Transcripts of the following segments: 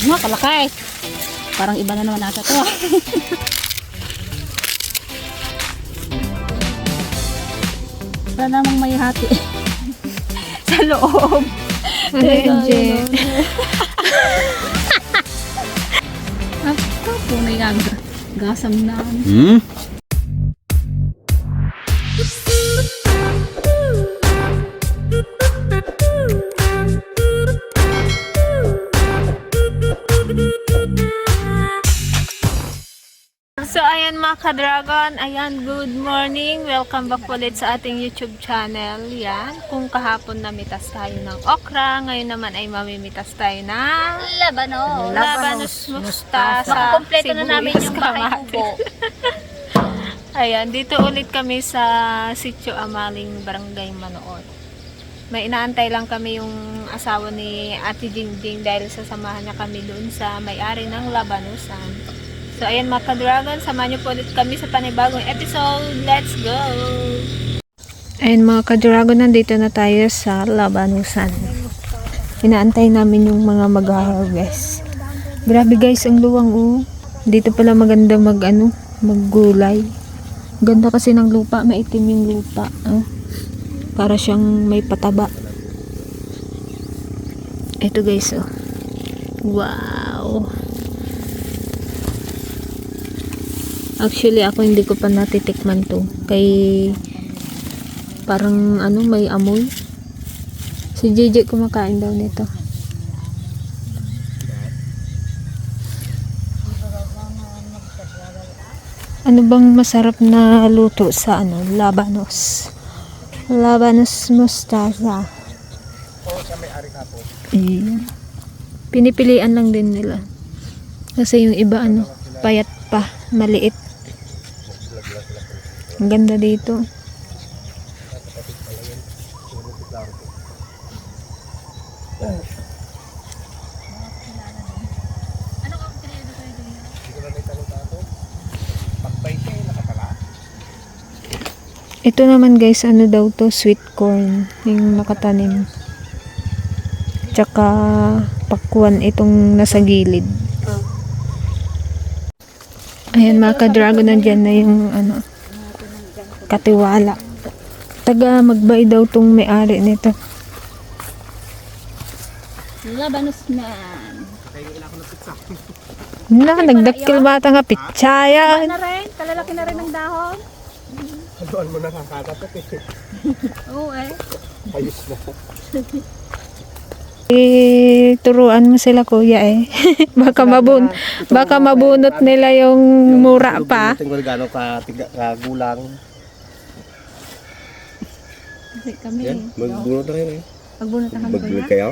Mga kalakay. Parang iba na naman ata to. Wala namang may hati. Sa loob. Enje. Ako, punay nga. Gasam na. Hmm? Mga ka-dragon, ayan good morning. Welcome back ulit sa ating YouTube channel. Yan, kung kahapon namitas tayo ng okra, ngayon naman ay mamimitas tayo ng Labano. labanus mustasa. Makukompleto na namin yung kamatis. kubo. Ayan, dito ulit kami sa Sitio Amaling, Barangay Manood. May inaantay lang kami yung asawa ni Ate Jingjing dahil sasamahan niya kami doon sa may-ari ng Labanusan. So ayan mga ka-dragon, samahan niyo po ulit kami sa panibagong episode. Let's go! Ayan mga ka-dragon, nandito na tayo sa Labanusan. Inaantay namin yung mga mag-harvest. Grabe guys, ang luwang oh. Dito pala maganda mag ano, maggulay. Ganda kasi ng lupa, maitim yung lupa. Oh. Para siyang may pataba. Ito guys, oh. Wow. Actually, ako hindi ko pa natitikman to. Kay parang ano, may amoy. Si JJ kumakain daw nito. Ano bang masarap na luto sa ano, labanos? Labanos mustasa. Ayan. Pinipilian lang din nila. Kasi yung iba ano, payat pa, maliit. Ang ganda dito. Ito naman guys, ano daw to, sweet corn, yung nakatanim. Tsaka pakwan itong nasa gilid. Ayan mga ka-dragon, nandyan na yung ano, katiwala. Taga magbay daw tong may-ari nito. Labanos man. Na, nagdakil bata nga pitsayan. Na rin, kalalaki na rin ng dahon. Haluan mo na kakatatot eh. Oo eh. Ayos na. Eh, turuan mo sila kuya eh. baka mabun baka mabunot nila yung mura pa. Tingnan gano'ng ka, tiga, kagulang. Kasi kami, Yan, magbunot na kayo eh. pagbunot na kami Magbunot kayo?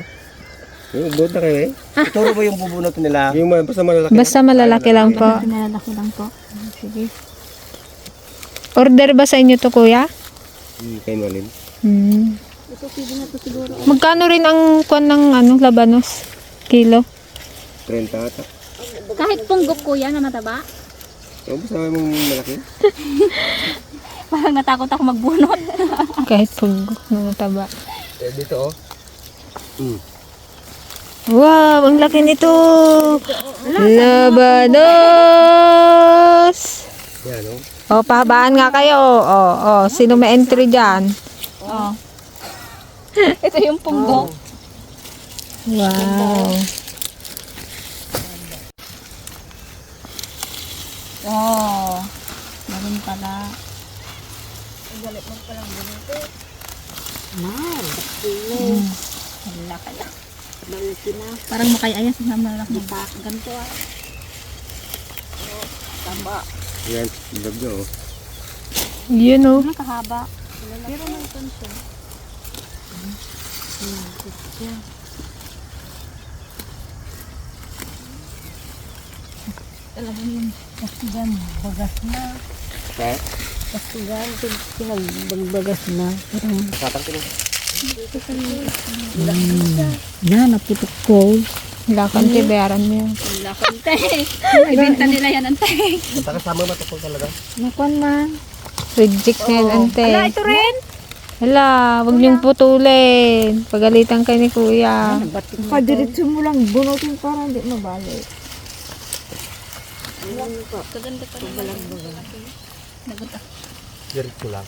Yung Magbunot na kayo eh. Ituro mo yung bubunot nila. Yung basta malalaki. Basta malalaki lang po. Pinalaki lang po. Sige. Order ba sa inyo to kuya? Hmm, kay Malin. Hmm. Ito pwede na to siguro. Magkano rin ang kwan ng ano, labanos? Kilo? 30 ata. Kahit punggok kuya na mataba. Yung basta mong malaki. Parang natakot ako magbunot. Kahit na mataba. Eh, dito oh. Hmm. Wow, ang laki nito! Labanos! Yan oh. O, pahabaan nga kayo. O, o, sino may entry dyan? Oo. Ito yung punggok. Wow. Oo. Oh. Meron pala. Mm. Wala kaya. Parang makayaya sa naman lang pa. Ganito ah. Tamba. Yan, nyo oh. Yun o. Ano kahaba? Pero may tension. Talaga yung kastigan, bagas na. Ha? Kastigan, pinagbagas na. Parang, Katang ko yan, naputok ko. Wala kang bayaran mo yan. Wala kante. Ibenta nila yan, ante. Basta kasama matukol talaga. Nakuan man. Reject na yan, ante. Wala, ito rin. Hala, wag niyong putulin. Pagalitan kayo ni kuya. Padiretso mo lang, bunutin para hindi mabalik. Diretso lang.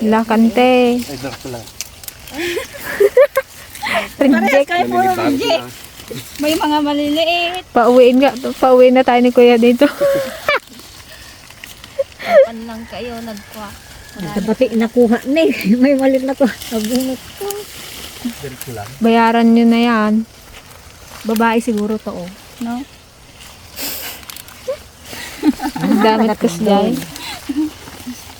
Hala, kante. Ay, diretso lang. Reject. Kaya po, Bago may mga maliliit. Pauwiin nga. Pauwiin na tayo ni kuya dito. Pan lang kayo, nagkwa. Pati nakuha ni. May malit na to. Nabunot ko. Diretso lang. Bayaran nyo na yan. Babae siguro to, oh. No? Ang damit ko siya.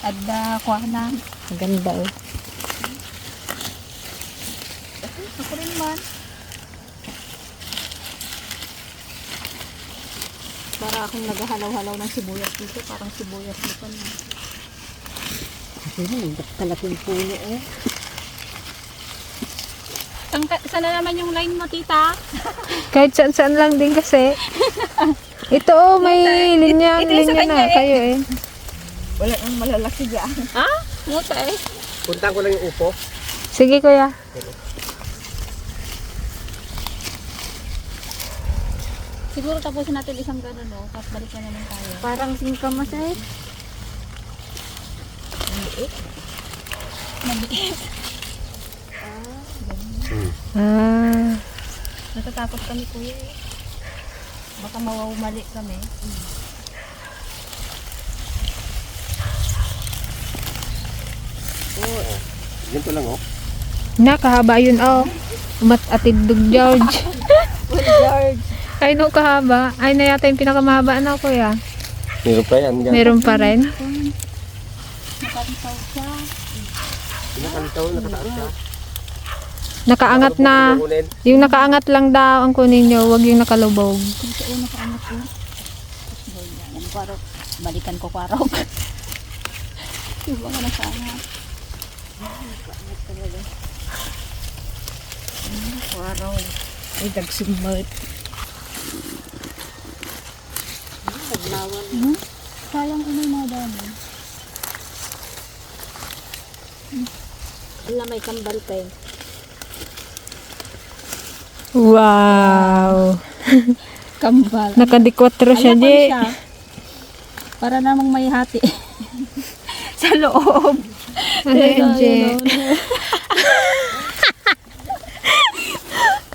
Ada, kuha na. Maganda, oh. Ako rin man. Para akong naghahalaw-halaw ng sibuyas dito. Parang sibuyas dito na. Kasi mo, kalaking puno eh. Saan, naman yung line mo, tita? Kahit saan saan lang din kasi. Ito, oh, may linya, linya na kayo, eh. Wala nang malalaki dyan. Ha? Muta eh. Punta ko lang yung upo. Sige, kuya. Siguro tapusin natin isang gano'n, no? Tapos balik na naman tayo. Parang singkamas eh. Ah. Natatakot kami, kuya eh. Baka mawawmali kami. Ganito lang oh. Nakahaba yun, oh. Mat atid dug George. George. Ay, no, kahaba. Ay, na yata yung pinakamahaba na, kuya. Meron pa yan. Yan. Meron pa rin. Nakantaw siya. Nakantaw, nakataas siya. Nakaangat na. Yung nakaangat lang daw ang kunin nyo. Huwag yung nakalubog. Balikan ko kwaro. Iba ka na sana. Waraw. Ay, dagsumot. Sayang ino yung mga dami. Wala may kambal pa eh. Wow. Kambal. Nakadikwatro siya, di. Para namang may hati. sa loob. Ano yun, Je?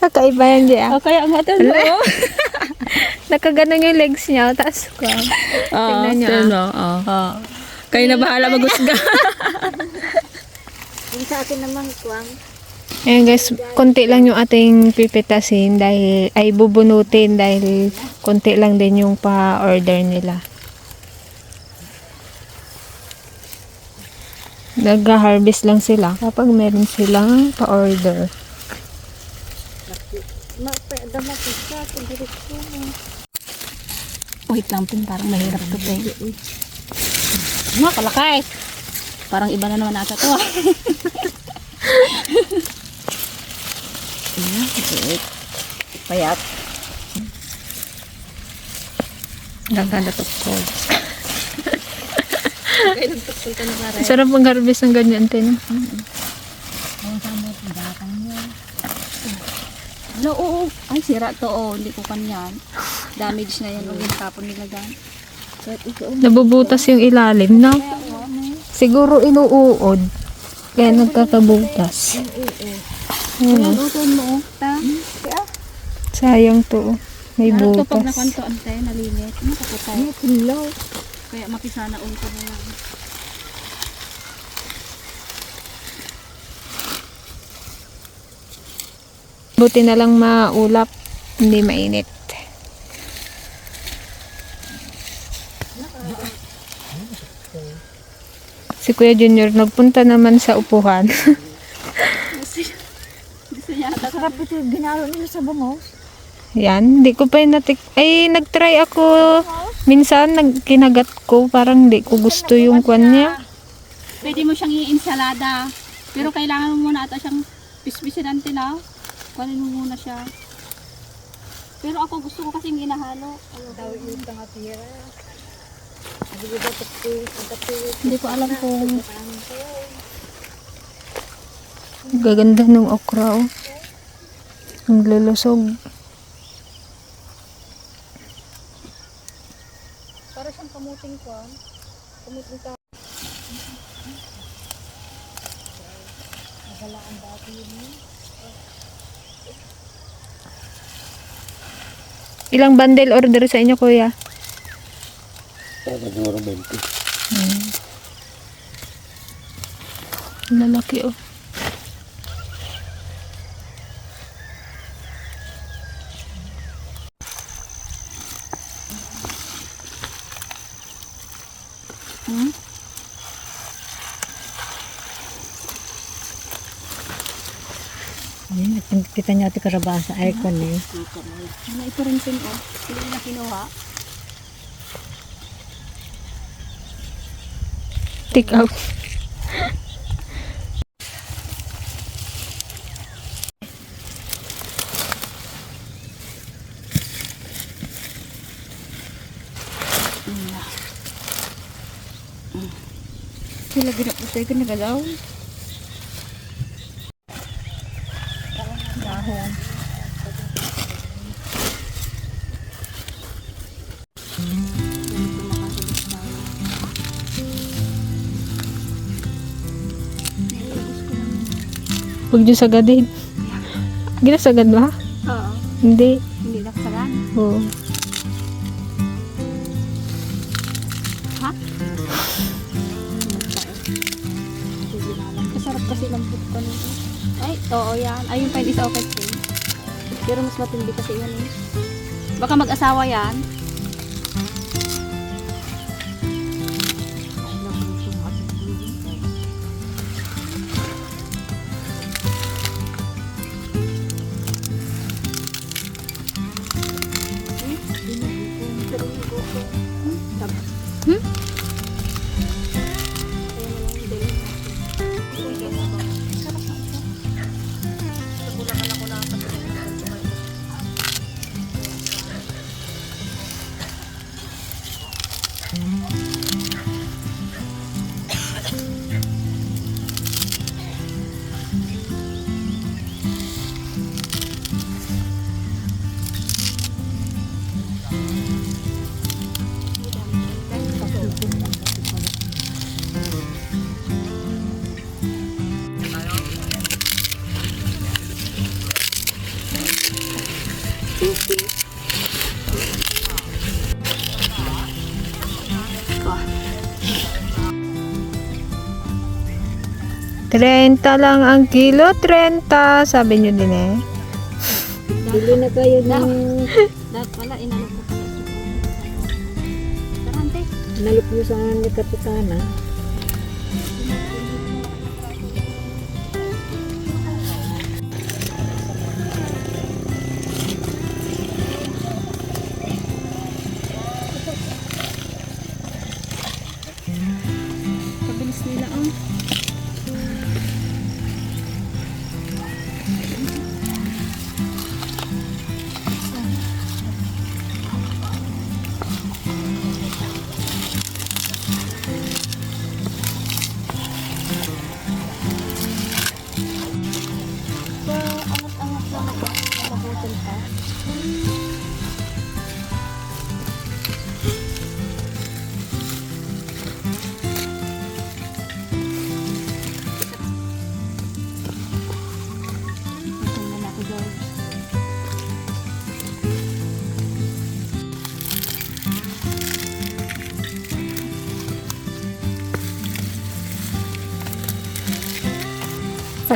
Kakaiba yan, Je. ah. O kaya nga ito, no? Nakaganon yung legs niya. Tapos ko. Tingnan niyo, ah. Oh. Kayo na bahala magusga. Yung sa akin naman, kuwang. Ayan guys, konti lang yung ating pipitasin dahil ay bubunutin dahil konti lang din yung pa-order nila. Nag-harvest lang sila kapag meron silang pa-order. Wait lang pin, parang mahirap to pe. Mga kalakay. Parang iba na naman ata to ah. Payat. Gaganda to po. Sarap mag-harvest ng ganyan, tin. No, oo. Ay, sira to oh. Hindi ko kanyan. Damage na yan. Huwag yung tapon nila dyan. Nabubutas yung ilalim, no? Siguro inuuod. Kaya nagkakabutas. Ayan, oh. Luton mo oh. Ta. sayang to. oh. May Harap to pag butas. nakanto ante, nalilit. Ano kapatay? Ay, kulaw. Kaya makisana ulit na lang. Buti na lang maulap, hindi mainit. Si Kuya Junior nagpunta naman sa upuhan. Sarap ito. Ginalo nila sa bangos. Yan, hindi ko pa yun natik... Ay, nagtry ako. Minsan, nagkinagat ko. Parang hindi ko gusto yung kwan niya. Pwede mo siyang i-ensalada. Pero kailangan mo muna ata siyang pispisin natin na. Kunin mo muna siya. Pero ako gusto ko kasing ginahalo. Tawag yung tangatira. Hindi ko alam kung Gaganda ng okra oh. Ang lulusog. Para siyang kamuting kwan. Kamuting ka. Ilang bundle order sa inyo, kuya? Ano siguro 20. Lalaki oh. Ayun, niyo ati karabasa. Ay, kwan eh. ano ito rin sin oh. Sila na kinuha. Take out. Sila ginaputay ko nagalaw. Huwag niyo sagadin. Ginasagad ba? Oo. Hindi. Hindi nakasalan. Oo. Masarap kasi lambot ko nito. Ay, oo yan. Ay, yung pwede sa okay. Pero mas matindi kasi yan eh. Baka mag-asawa yan. Trenta lang ang kilo, 30. Sabi niyo din eh. Bili na kayo ng Dapat pala, inalok ko pala. Tarante. nalok niyo sa ni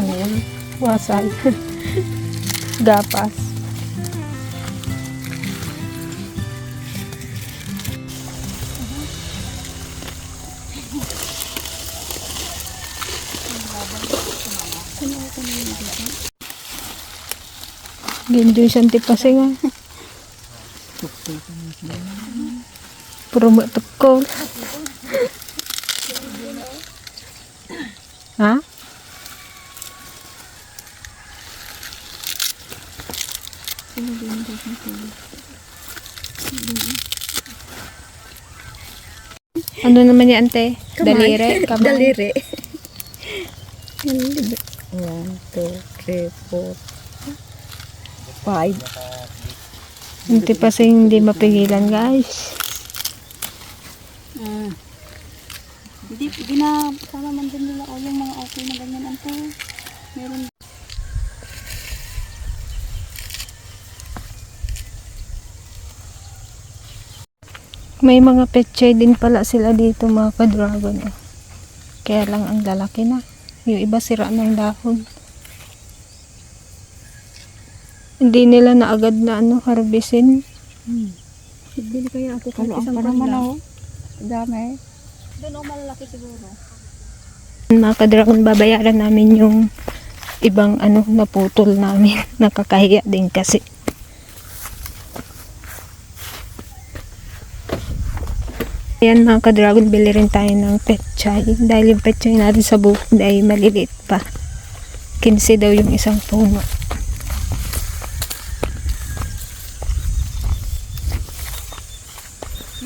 Ano yan? Wasay. Gapas. Ginjoy siyang tipase nga. Puro mo ko. Ha? Ano naman yan, ante? Daliri? Kamay? Daliri. One, two, three, four, five. Hindi pa sa hindi mapigilan, guys. Mm. Hindi, hindi na kasama man din nila o yung mga okay na ganyan ante. Meron May mga petchay din pala sila dito, mga ka-dragon. eh. Kaya lang ang lalaki na. Yung iba sira ng dahon. Hindi nila na agad na ano, harbisin. Bili kaya ako kahit ang isang naman oh. Dami. Doon o malalaki siguro. Mga ka-dragon, babayaran namin yung ibang ano, naputol namin. Nakakahiya din kasi. Ayan mga ka-dragon, bili rin tayo ng petchay. Dahil yung petchay natin sa bukid ay maliliit pa. 15 daw yung isang puno.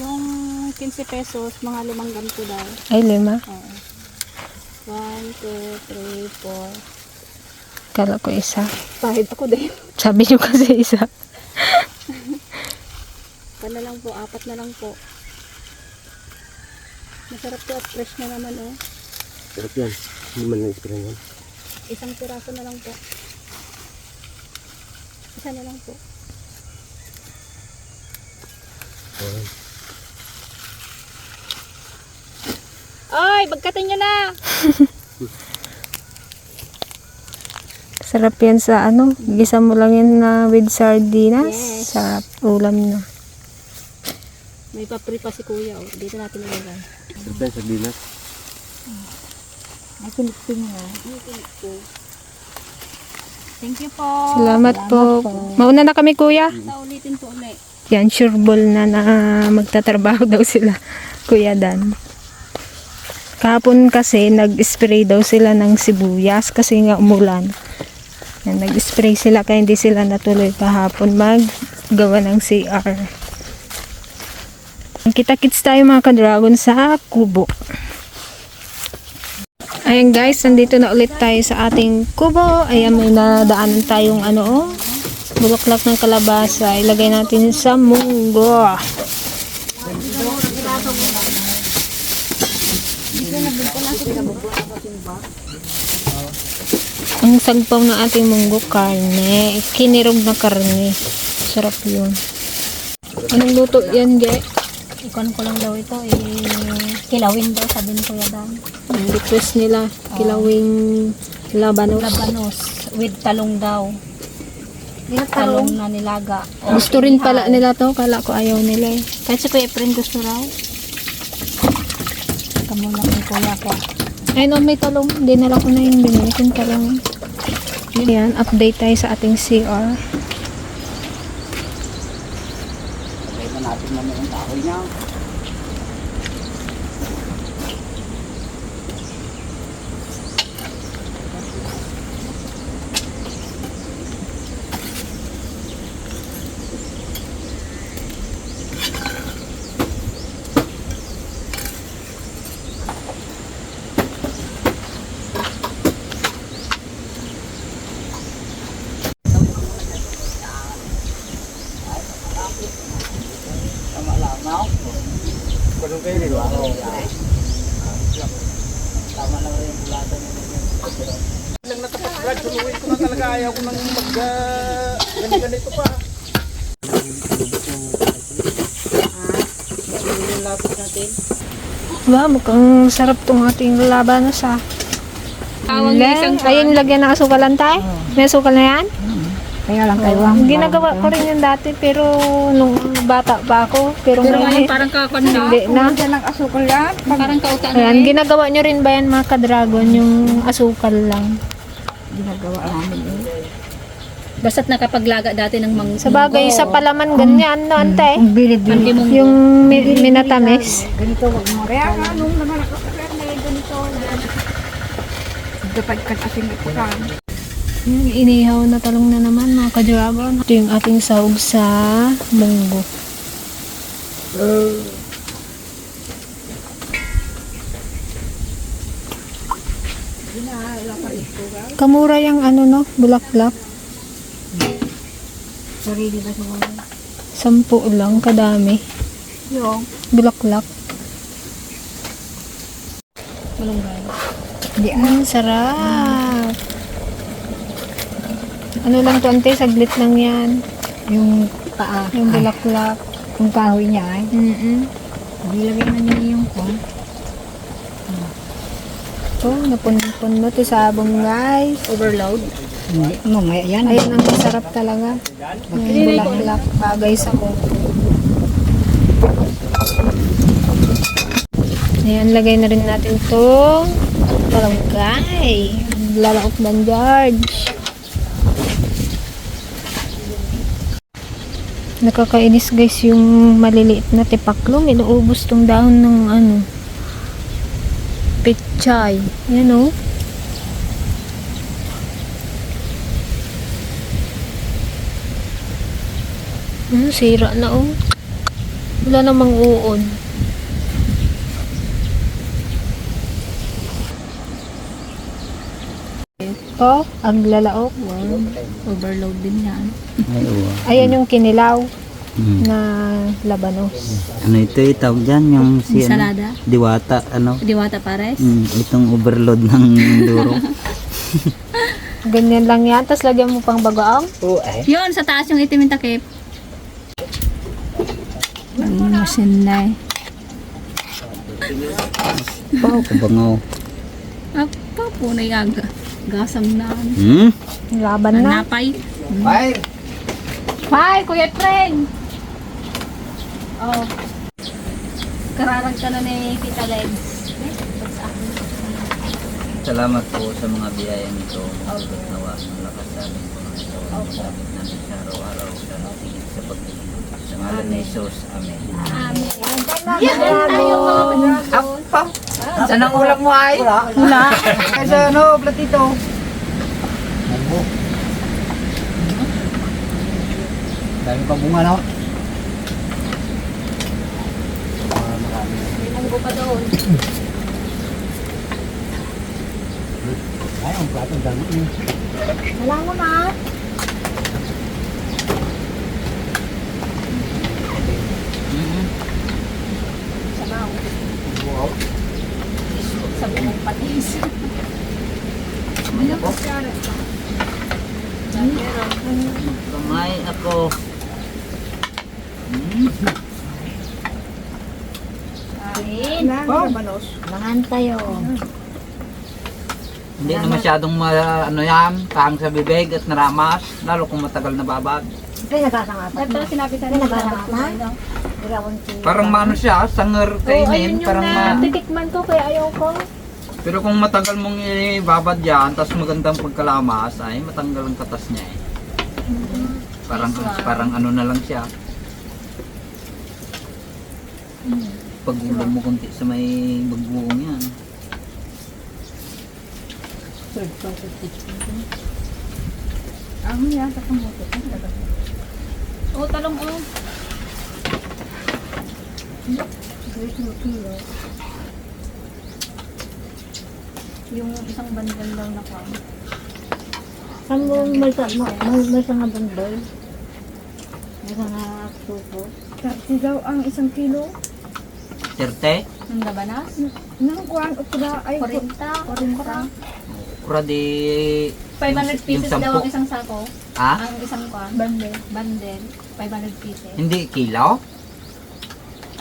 Yung 15 pesos, mga limang ganito daw. Ay, lima. Oo. 1, 2, 3, 4. Kala ko isa. Pahid ako din. Sabi nyo kasi isa. Pa na lang po, apat na lang po. Masarap to at fresh na naman oh. Sarap yan. Hindi man na-spray yan. Isang piraso na lang po. Isa na lang po. Ayan. Ay, bagkatin nyo na! Sarap yan sa ano. Gisa mo lang yan na with sardinas. Yes. Sarap. Ulam na. May papri pa si kuya oh. Dito natin ilagay. Sarap yan sa dinas. Ay, kulipin nga. Thank you po. Salamat po. Mauna na kami kuya. Sa ulitin po ulit. Yan, sure ball na na magtatrabaho daw sila. Kuya Dan. Kahapon kasi nag-spray daw sila ng sibuyas kasi nga umulan. Nag-spray sila kaya hindi sila natuloy kahapon maggawa ng CR. Kita-kits tayo mga ka-dragon sa kubo. Ayan guys, nandito na ulit tayo sa ating kubo. Ayan, may nadaanan tayong ano oh, bulaklak ng kalabasa. Ilagay natin sa munggo. Ang sagpaw ng ating munggo, karne. Kinirog na karne. Sarap yun. Anong luto yan, Ge? Ikon ko lang daw ito. Eh, kilawin daw sabi ni Kuya Dan. Ang request nila, kilawing labanos. Labanos with talong daw. Talong na nilaga. Gusto rin pala nila to, kala ko ayaw nila eh. Kahit si Kuya Efren gusto raw. Kamuna kay Kuya ko. Ayun oh, may talong. Dinala ko na yung binili kong talong. Yan, update tayo sa ating CR. Ganun kayo Suluin ko na talaga. Ayaw ko nang mag... Uh, ganito pa. Wow, mukhang sarap tong ating labanos ah. Tawang Ayun, lagyan ng asukalan tayo. May asukal na yan? Kaya lang kayo ang Ginagawa ko rin yung dati pero nung bata pa ako. Pero, ngayon, parang kakon hindi na. Diyan ang asukal yan. Parang kautan Ayan, ginagawa nyo rin ba yan mga ka-dragon yung asukal lang? Ginagawa namin eh. Basta't nakapaglaga dati ng mang Sa bagay, sa palaman ganyan, no, ante? Bilid-bilid. Hindi mong Yung mi- minatamis. Ganito wag mo. Kaya nga nung naman ako may ganito. Dapat ka kasing ipukan. Yan, inihaw na talong na naman mga ka-dragon. Ito yung ating sahog sa munggo. Kamura yung ano no, bulaklak. Sarili ba siguro? Sampu lang, kadami. Yung. Bulaklak. Malunggay. Di ah, sarap. Ano lang to, ante, saglit lang yan. Yung paa. Yung bulaklak. Yung kahoy niya ay. Mm-mm. Nilagay na niya yung kwan. Oh, napun-pun mo to sabong guys. Overload. Mamaya yan. Ayun ang masarap talaga. Yung bulaklak. Bagay sa ko. Ayan, lagay na rin natin to palangkay. Lalaok ng George. Nakakainis guys yung maliliit na tipaklong. Inuubos tong dahon ng ano. Pichay. Yan oh. Hmm, sira na oh. Wala namang uod. Ito, ang lalaok. Wow. Overload din yan. Ayan yung kinilaw Mm. na labanos. Ano ito itawag dyan? Yung si ano? Ensalada. Diwata, ano? Diwata pares. Mm, itong overload ng duro. Ganyan lang yan. Tapos lagyan mo pang bagoong. Oo, eh. Yun, sa taas yung itim yung takip. Ang masinay. Pao, kabangaw. Apa po na yaga. Gasam na. Hmm? Laban na. Napay. Hi, Kuya Tren! Oh. Kararag ka na ni Tita Legs. Salamat po sa mga biyaya nito. Masulot nawa ng lakas sa aming Panginoon. Ang Gamit namin sa araw-araw sa natigit sa paglilingkod. Sa ngalan ni Jesus. Amen. Saan ang ulam mo ay? Wala. Wala. Kasi ano, platito. Dami pang bunga, no? Binanggo pa doon. Ay, ang plato, dami. Wala mo na. Sabaw. Sa buong patis. Kamay ako. Hmm? Kain. Mangan tayo. Hindi na masyadong ma, ano yan, kahang sa bibig at naramas, lalo kung matagal na babad. Ito sinabi sa nila. Parang maano siya, sanger Oh, ayun kainin, yung parang ma... na titikman ko kaya ayaw ko. Pero kung matagal mong ibabad yan, tapos magandang pagkalamas, ay matanggal ang katas niya eh. Parang, parang ano na lang siya. Pagulong mo konti sa may bagbuong yan. Ang yan sa kamote. Oh, talong oh. Yung isang bandal daw na kwan. Saan mo may sa mo may, may sa nga bandol? May sa nga supo. 30 daw ang isang kilo. Serte, Ng labanas? Nang kuan ukra ay 40. 40. kura di... 500 pieces daw ang isang sako. Ha? Ang isang kwan. Bandel. Bandel. 500 pieces. Hindi kilaw?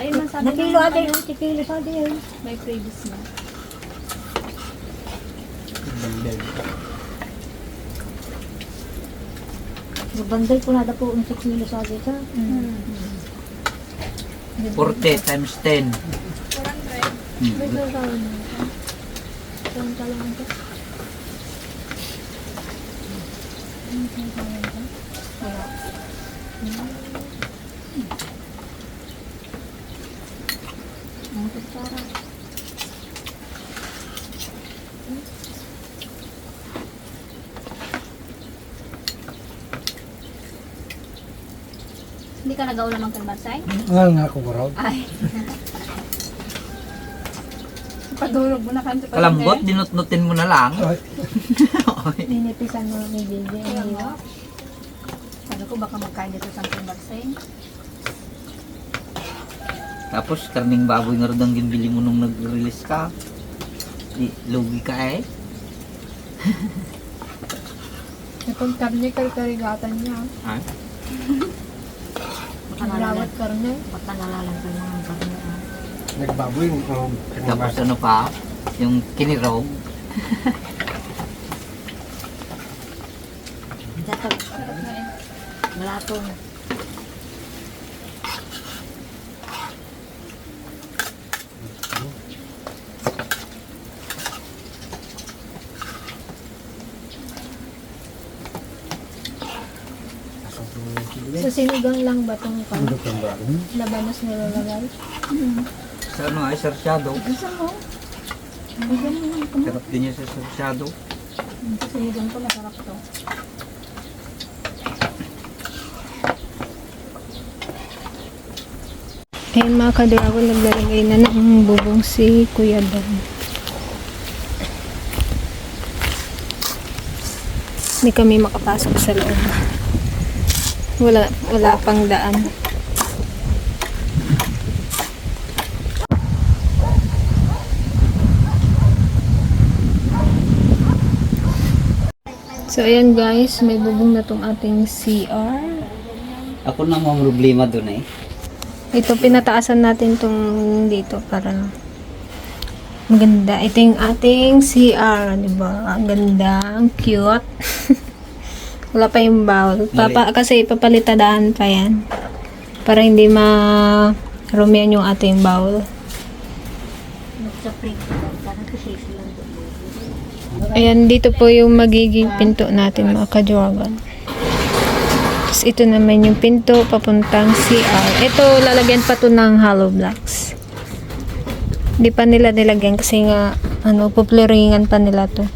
Ayun man sabi Nakilo ate yung tikilo sa din. May previous na. Yung bandol po nada po yung tikilo sa din sa. 40 times 10. Hmm na. Saan ka lang ito? Ang kutsara. Nag-aulam ng kalbatsay? Nga nga ako, bro. Ay. Padurog mo na kanto pa. Kalambot, dinutnutin mo na lang. Ninipisan mo ni JJ hiwa. Sabi ko baka magkain dito sa barseng. Tapos karning baboy na rin ang ginbili mo nung nag-release ka. Di, lugi ka eh. Kapag karne kay karigatan niya. Ha? Baka Lawat karne. Baka nalalantan mo ang karne. ah. Nagbaboy, um, Tapos ano pa, yung kinirog. Datag. Malatong. Sa sinigang lang ba itong baboy. Labanos nilalagay? Sa ano ay sarsyado. Isa mo. Sarap din yung sa sarsyado. Sa sinigang ko masarap to. Ayun mga kadragon, naglalagay na ng bubong si Kuya Dom. Hindi kami makapasok sa loob. Wala, wala pang daan. So ayan guys, may bubong na tong ating CR. Ako na ang problema doon eh. Ito, pinataasan natin tong dito para maganda. Ito yung ating CR, di ba? Ang ganda, ang cute. Wala pa yung bowl. Papa, kasi papalitadaan pa yan. Para hindi ma rumian yung ating silang Ayan, dito po yung magiging pinto natin mga ka-dragon. Tapos ito naman yung pinto papuntang CR. Ito, lalagyan pa to ng hollow blocks. Hindi pa nila nilagyan kasi nga, ano, pupleringan pa nila to.